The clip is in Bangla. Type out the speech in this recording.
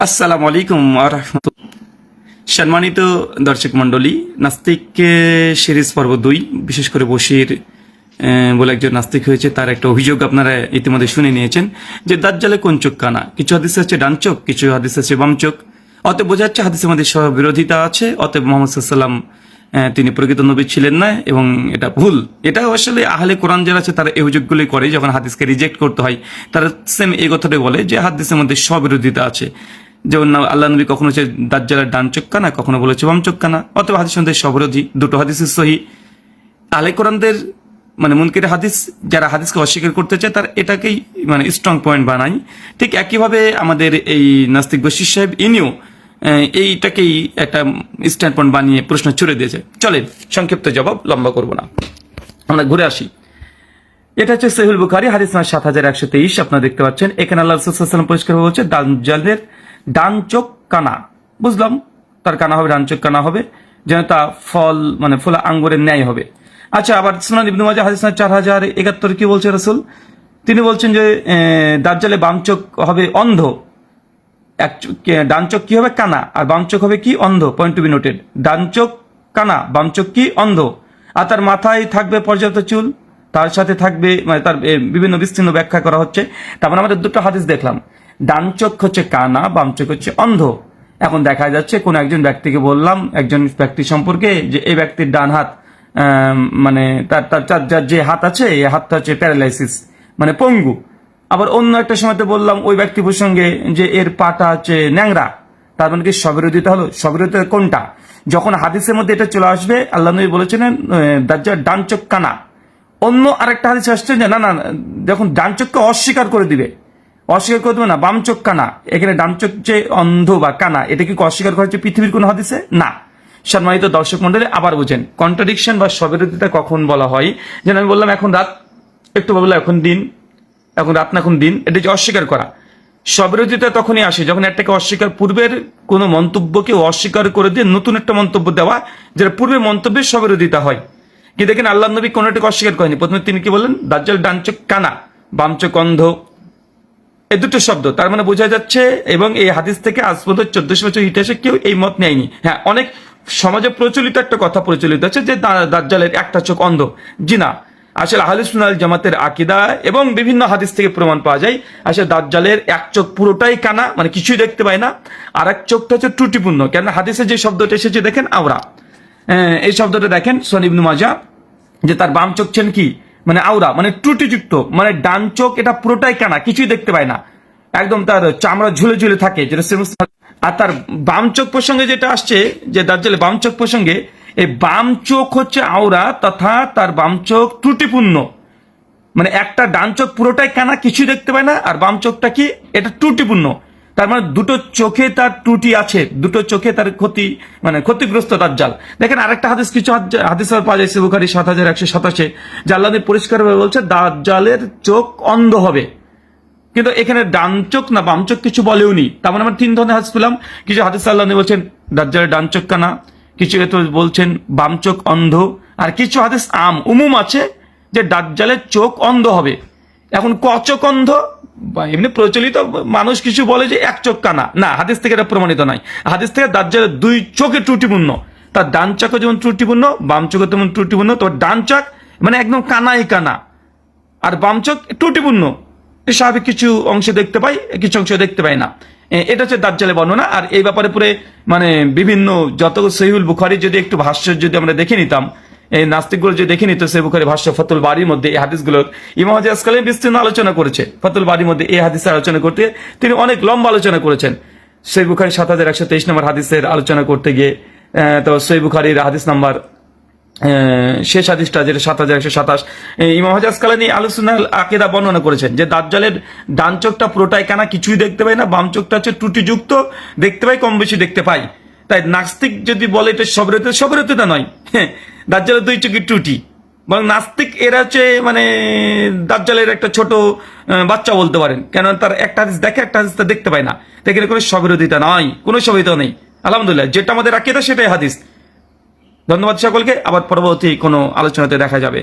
আসসালামু আলাইকুম আরহামত সম্মানিত দর্শক মন্ডলী নাস্তিক সিরিজ পর্ব দুই, বিশেষ করে বশির বলে একজন নাস্তিক হয়েছে, তার একটা অভিযোগ আপনারা ইতিমধ্যে শুনে নিয়েছেন যে দাজ্জালে কোন চোখ কানা? কিছু হাদিস আছে ডান চোখ, কিছু হাদিস আছে বাম চোখ। অতএব বোঝা যাচ্ছে হাদিসের মধ্যে সহ বিরোধিতা আছে, অতএব মোহাম্মদ সাল্লাম তিনি প্রকৃত নবী ছিলেন না এবং এটা ভুল। এটা আসলে আহলে কোরআন যারা আছে, তারা এই অভিযোগগুলি করে, যখন হাদিসকে রিজেক্ট করতে হয়, তারা সেম এই কথাটাই বলে যে হাদিসের মধ্যে স্ববিরোধিতা আছে। যেমন আল্লাহ নবী কখনো হচ্ছে দাজ্জালের ডান চোখ না, কখনো বলেছে বাম চোখ না, অথবা হাদিস মধ্যে সবিরোধী দুটো হাদিসের সহি। আলে কোরআনদের মানে মুনকির হাদিস, যারা হাদিসকে অস্বীকার করতে চায়, তার এটাকেই মানে স্ট্রং পয়েন্ট বানাই ঠিক একইভাবে আমাদের এই নাস্তিক বশির সাহেব, ইনিও এইটাকেই একটা স্ট্যান্ড পয়েন্ট বানিয়ে প্রশ্ন ছুড়ে দিয়েছে। চলেন সংক্ষিপ্ত জবাব লম্বা করব না। আমরা ঘুরে আসি। এটা হচ্ছে সহিল বুখারি হাদিস নাম্বার সাত হাজার একশো তেইশ। আপনারা দেখতে পাচ্ছেন এখানে আল্লাহ পরিষ্কার হচ্ছে দাজ্জালের ডান চোখ কানা। বুঝলাম? তার কানা হবে ডান চোখ কানা হবে যেন তা ফল মানে ফোলা আঙ্গুরের ন্যায় হবে। আচ্ছা আবার সুনান ইবনু মাজা হাদিস চার হাজার একাত্তর কি বলছে রসুল? তিনি বলছেন যে আহ, দাজ্জালে বাম চোখ হবে অন্ধ। এক ডান চোখ কি হবে? কানা। আর বাম চোখ হবে কি? অন্ধ। পয়েন্ট টু বি নোটেড ডান চোখ, কানা। বাম চোখ কি? অন্ধ। আর তার মাথায় থাকবে পর্যাপ্ত চুল। তার সাথে থাকবে মানে তার বিভিন্ন বিস্তীর্ণ ব্যাখ্যা করা হচ্ছে। তারপর আমাদের দুটো হাদিস দেখলাম। ডান চোখ হচ্ছে কানা, বাম চোখ হচ্ছে অন্ধ। এখন দেখা যাচ্ছে কোন একজন ব্যক্তিকে বললাম, একজন ব্যক্তি সম্পর্কে, যে এই ব্যক্তির ডান হাত মানে তার তার যে হাত আছে, এই হাতটা হচ্ছে প্যারালাইসিস মানে পঙ্গু। আবার অন্য একটা সময়তে বললাম ওই ব্যক্তি প্রসঙ্গে যে এর পাটা হচ্ছে ন্যাংরা। তার মানে কি সবিরোধিতা হলো? সবিরোধিতা কোনটা? যখন হাদিসের মধ্যে এটা চলে আসবে আল্লাহ নবী বলেছিলেন আহ, দাজ্জাল ডান চোখ কানা অন্য আরেকটা হাদিস আসছে যে না না, যখন ডান চোখকে অস্বীকার করে দিবে অস্বীকার করে দেবে না বাম চোখ কানা এখানে ডান চোখ যে অন্ধ বা কানা এটা কি অস্বীকার করা হচ্ছে পৃথিবীর কোন হাদিসে? না। সম্মানিত দর্শক মন্ডলী আবার বুঝেন কন্ট্রাডিকশন বা সবিরোধিতা কখন বলা হয়? যেন আমি বললাম এখন রাত একটু বললাম এখন দিন। এখন রাত না এখন দিন, এটা যে অস্বীকার করা। সবিরোধিতা তখনই আসে যখন একটাকে অস্বীকার, পূর্বের কোনো মন্তব্যকে অস্বীকার করে দিয়ে নতুন একটা মন্তব্য দেওয়া, যেটা পূর্বের মন্তব্যের সবিরোধিতা হয়। কি দেখেন, আল্লাহ নবী কোনোটাকে অস্বীকার করেনি প্রথমে তিনি কি বললেন দাজ্জাল ডান চোখ কানা, বাম চোখ অন্ধ। এই দুটো শব্দ। তার মানে বোঝা যাচ্ছে, এবং এই হাদিস থেকে আজ পর্যন্ত চোদ্দশো বছর ইতিহাসে কেউ এই মত নেয়নি। হ্যাঁ অনেক সমাজে প্রচলিত একটা কথা প্রচলিত আছে যে দাজ্জালের একটা চোখ অন্ধ। জি না। আসলে আহলিসুনাল জামাতের আকিদা এবং বিভিন্ন হাদিস থেকে প্রমাণ পাওয়া যায় আসলে দাজ্জালের এক চোখ পুরোটাই কানা মানে কিছুই দেখতে পায় না আর এক চোখটা হচ্ছে ত্রুটিপূর্ণ কেন হাদিসে যে শব্দটা এসেছে দেখেন আওরা। আহ, এই শব্দটা দেখেন সনিবনু মাজা যে তার বাম চোখ ছেন কি? মানে আওরা মানে ত্রুটিযুক্ত মানে ডান চোখ এটা পুরোটাই কানা কিছুই দেখতে পায় না। একদম তার চামড়া ঝুলে ঝুলে থাকে যেটা আর তার বাম চোখ প্রসঙ্গে যেটা আসছে যে দার্জালে বাম চোখ প্রসঙ্গে এই বাম চোখ হচ্ছে আওরা, তথা তার বাম চোখ ত্রুটিপূর্ণ। মানে একটা ডান চোখ পুরোটাই কানা কিছুই দেখতে পায় না, আর বাম চোখটা কি? এটা ত্রুটিপূর্ণ। তার মানে দুটো চোখে তার ত্রুটি আছে, দুটো চোখে তার ক্ষতি মানে ক্ষতিগ্রস্ত দাজ্জাল দেখেন আরেকটা হাদিস, কিছু হাদ- হাদিস পাওয়া যায় বুখারি সাত হাজার একশো সাতাশে। যে আল্লাহ পরিষ্কার বলছে দাজ্জালের চোখ অন্ধ হবে। কিন্তু এখানে ডান চোখ না বাম চোখ কিছু বলেওনি। তার মানে আমরা তিন ধরনের হাদিস পেলাম। কিছু হাদিস আল্লাহ বলছেন দাজ্জালের ডান চোখ কানা। কিছু এত বলছেন, বাম চোখ অন্ধ, আর কিছু হাদিস আম, উমুম আছে যে দাজ্জালের চোখ অন্ধ হবে। এখন ক চোখ অন্ধ? এমনি প্রচলিত মানুষ কিছু বলে যে এক চোখ কানা। না, হাদিস থেকে এটা প্রমাণিত নয়। হাদিস থেকে দাজ্জালের দুই চোখে ত্রুটিপূর্ণ। তার ডান চোখে যেমন ত্রুটিপূর্ণ, বাম চোখে তেমন ত্রুটিপূর্ণ, তো ডান চোখ মানে একদম কানাই কানা। আর বাম চোখ ত্রুটিপূর্ণ। স্বাভাবিক কিছু অংশে দেখতে পাই, কিছু অংশ দেখতে পাই না। এটা হচ্ছে দাজ্জালে বর্ণনা, আর এই ব্যাপারে পুরে মানে বিভিন্ন যত সহিউল বুখারি যদি একটু ভাষ্য যদি আমরা দেখে নিতাম, এই নাস্তিকগুলো যদি দেখে নিত সেই বুখারি ভাষ্য ফতুল বাড়ির মধ্যে এই হাদিসগুলো, ইমাম হাজি বিস্তীর্ণ আলোচনা করেছে, ফতুল বাড়ির মধ্যে এই হাদিসের আলোচনা করতে, তিনি অনেক লম্বা আলোচনা করেছেন। সেই বুখারি সাত হাজার একশো তেইশ নম্বর হাদিসের আলোচনা করতে গিয়ে তো সেই বুখারির হাদিস নাম্বার শেষ হাদিসটা যেটা সাত হাজার একশো সাতাশ। ইমাম হাজাজ কালানি আলোচনার আকেদা বর্ণনা করেছেন যে দাজ্জালের ডান চোখটা পুরোটাই কানা কিছুই দেখতে পাই না বাম চোখটা হচ্ছে ত্রুটিযুক্ত দেখতে পাই কম বেশি দেখতে পাই। তাই নাস্তিক যদি বলে এটা সবরতে সবরতেটা নয়। হ্যাঁ, দাজ্জালের দুই চোখের ত্রুটি। বরং নাস্তিক এরা হচ্ছে মানে দাজ্জালের একটা ছোট বাচ্চা বলতে পারেন। কেন তার একটা হাদিস দেখে একটা হাদিস দেখতে পায় না। তো এখানে কোনো সবিরোধিতা নয় কোনো সবিরোধিতা নেই। আলহামদুলিল্লাহ যেটা আমাদের আকিদা সেটাই হাদিস। ধন্যবাদ সকলকে। আবার পরবর্তী কোনো আলোচনাতে দেখা যাবে।